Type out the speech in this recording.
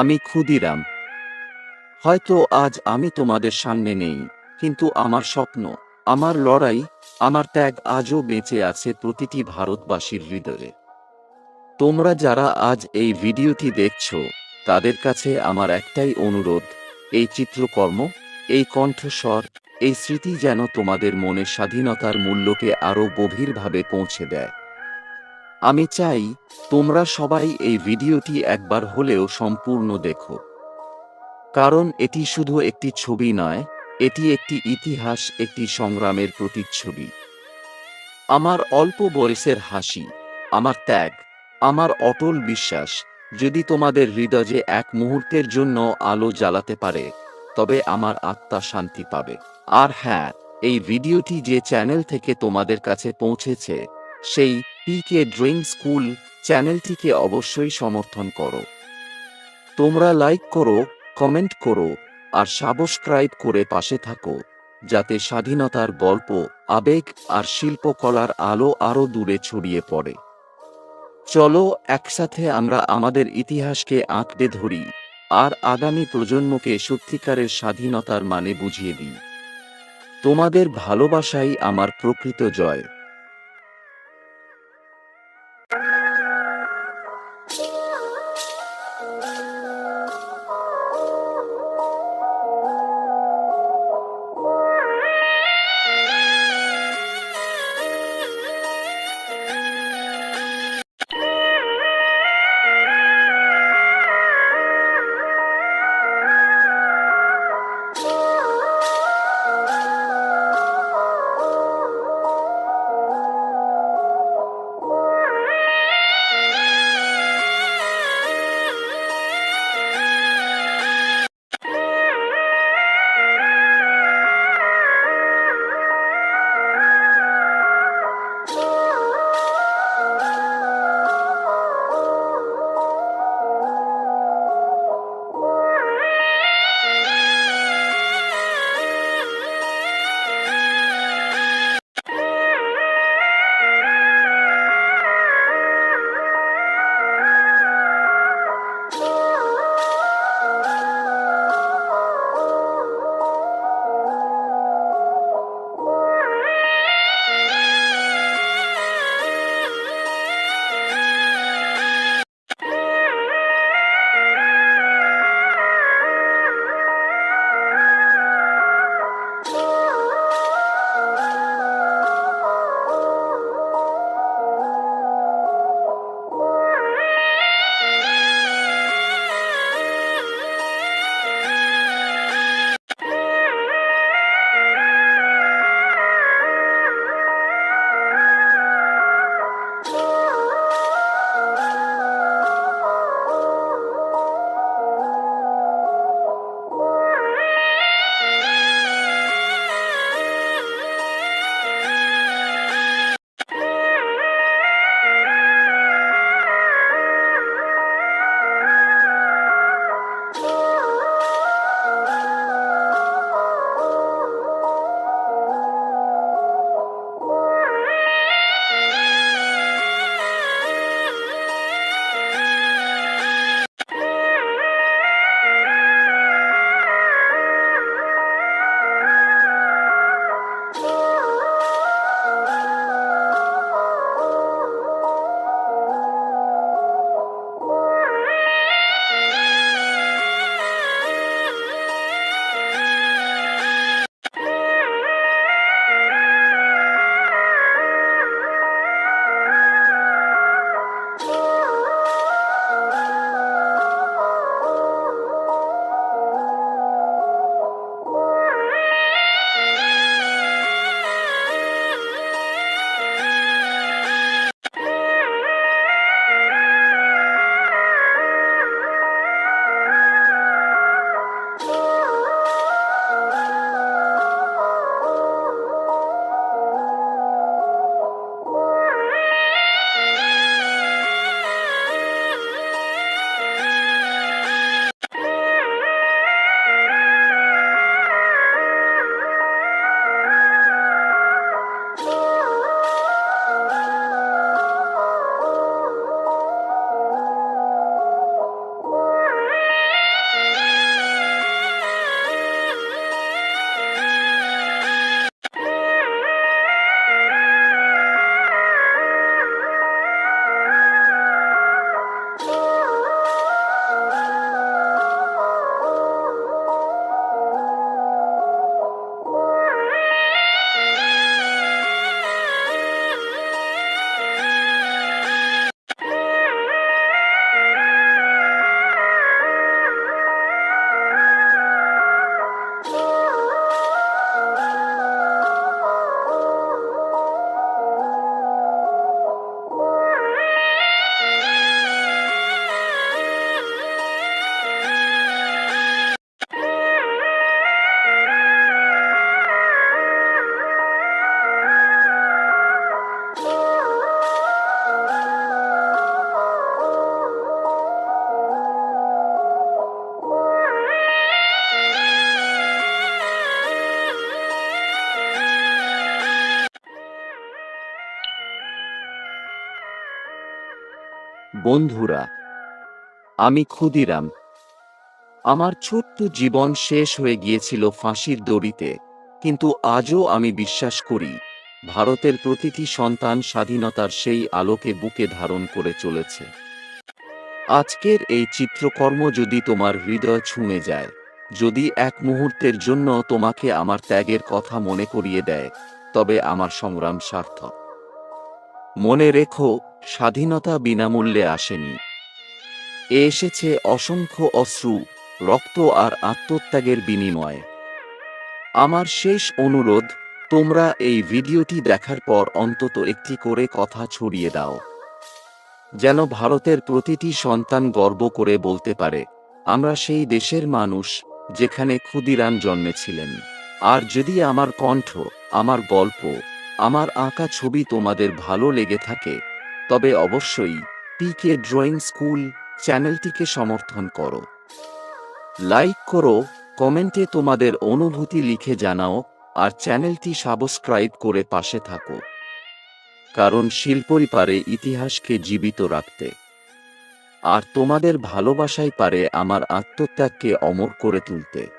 আমি ক্ষুদিরাম। হয়তো আজ আমি তোমাদের সামনে নেই, কিন্তু আমার স্বপ্ন, আমার লড়াই, আমার ত্যাগ আজও বেঁচে আছে প্রতিটি ভারতবাসীর হৃদয়ে। তোমরা যারা আজ এই ভিডিওটি দেখছ, তাদের কাছে আমার একটাই অনুরোধ, এই চিত্রকর্ম, এই কণ্ঠস্বর, এই স্মৃতি যেন তোমাদের মনে স্বাধীনতার মূল্যকে আরও গভীরভাবে পৌঁছে দেয়। আমি চাই তোমরা সবাই এই ভিডিওটি একবার হলেও সম্পূর্ণ দেখো। কারণ এটি শুধু একটি ছবি নয়, এটি একটি ইতিহাস, একটি সংগ্রামের প্রতিচ্ছবি। আমার অল্প বয়সের হাসি, আমার ত্যাগ, আমার অটল বিশ্বাস, যদি তোমাদের হৃদয়ে এক মুহূর্তের জন্য আলো জ্বালাতে পারে, তবে আমার আত্মা শান্তি পাবে। আর হ্যাঁ এই ভিডিওটি যে চ্যানেল থেকে তোমাদের কাছে পৌঁছেছে সেই পিকে ড্রয়িং স্কুল চ্যানেলটিকে অবশ্যই সমর্থন করো। তোমরা লাইক করো কমেন্ট করো, আর সাবস্ক্রাইব করে পাশে থাকো, যাতে স্বাধীনতার গল্প, আবেগ, আর শিল্পকলার আলো আরও দূরে ছড়িয়ে পড়ে। চলো একসাথে আমরা আমাদের ইতিহাসকে আঁকড়ে ধরি, আর আগামী প্রজন্মকে সত্যিকারের স্বাধীনতার মানে বুঝিয়ে দিই। তোমাদের ভালোবাসাই আমার প্রকৃত জয়। বন্ধুরা, আমি ক্ষুদিরাম। আমার ছোট্ট জীবন শেষ হয়ে গিয়েছিল ফাঁসির দড়িতে, কিন্তু আজও আমি বিশ্বাস করি, ভারতের প্রতিটি সন্তান স্বাধীনতার সেই আলোকে বুকে ধারণ করে চলেছে। আজকের এই চিত্রকর্ম যদি তোমার হৃদয় ছুঁয়ে যায়, যদি এক মুহূর্তের জন্য তোমাকে আমার ত্যাগের কথা মনে করিয়ে দেয়, তবে আমার সংগ্রাম সার্থক। মনে রেখো, স্বাধীনতা বিনামূল্যে আসেনি। এ এসেছে অসংখ্য অশ্রু, রক্ত আর আত্মত্যাগের বিনিময়ে। আমার শেষ অনুরোধ, তোমরা এই ভিডিওটি দেখার পর অন্তত একটি করে কথা ছড়িয়ে দাও। যেন ভারতের প্রতিটি সন্তান গর্ব করে বলতে পারে, আমরা সেই দেশের মানুষ, যেখানে ক্ষুদিরাম জন্মেছিলেন। আর যদি আমার কণ্ঠ, আমার গল্প আমার আঁকা ছবি তোমাদের ভালো লেগে থাকে, তবে অবশ্যই পিকে ড্রয়িং স্কুল চ্যানেলটিকে সমর্থন করো। লাইক করো, কমেন্টে তোমাদের অনুভূতি লিখে জানাও, আর চ্যানেলটি সাবস্ক্রাইব করে পাশে থাকো। কারণ শিল্পই পারে ইতিহাসকে জীবিত রাখতে। আর তোমাদের ভালোবাসাই পারে আমার আত্মত্যাগকে অমর করে তুলতে।